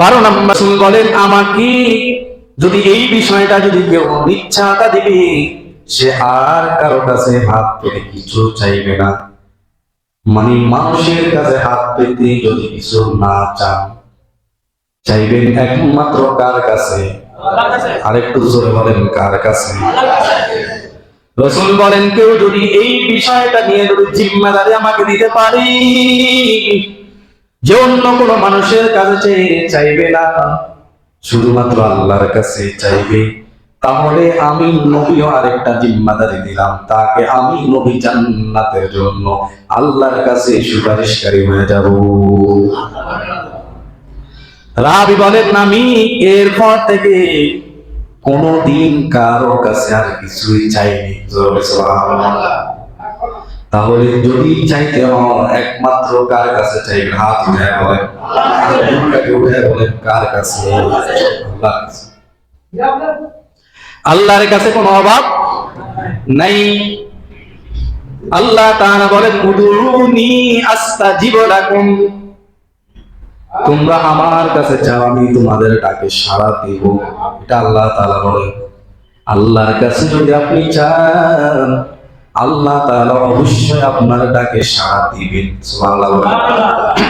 বারো নম্বর বলেন, আমাকে যদি এই বিষয়টা যদি কেউ ইচ্ছাটা দিবে, সে আর কারও কাছে হাত পেতে কিছু চাইবে না। মানে মানুষের কাছে হাত পেতে যদি কিছু না চান, চাইবেন একমাত্র কার কাছে? আরেকটু জোরে বলেন, কার কাছে? রসুল বলেন, কেউ যদি এই বিষয়টা নিয়ে যদি জিম্মাদারি আমাকে দিতে পারি যে অন্য কোনো মানুষের কাছে চাইবে না। শুধুমাত্র আল্লাহর কাছে চাইবে। তাহলে আমি নবীও আরেকটা জিম্মাদারি দিলাম। তাকে আমি নবী জান্নাতের জন্য আল্লাহর কাছে সুপারিশকারী হয়ে যাব। রাবি বলেন, আমি এরপর থেকে কোনদিন কারও কাছে আর কিছুই চাইনি। সুবহানাল্লাহ। তাহলে যদি চাইতে একমাত্র কার কাছে চাইবে হাত উঠে উঠে বলেন, কার কাছে। আল্লাহর কাছে। কোনো অভাব নাই। আল্লাহ তাআলা বলেন, উদুরুনি আস্তাজিব লাকুম। তোমরা আমার কাছে চাও, আমি তোমাদের ডাকে সাড়া দিব। এটা আল্লাহ তাআলা বলেন। আল্লাহর কাছে যদি আপনি চান আল্লাহ তাআলা অবশ্যই আপনার ডাকে সাড়া দিবেন সুবহানাল্লাহ।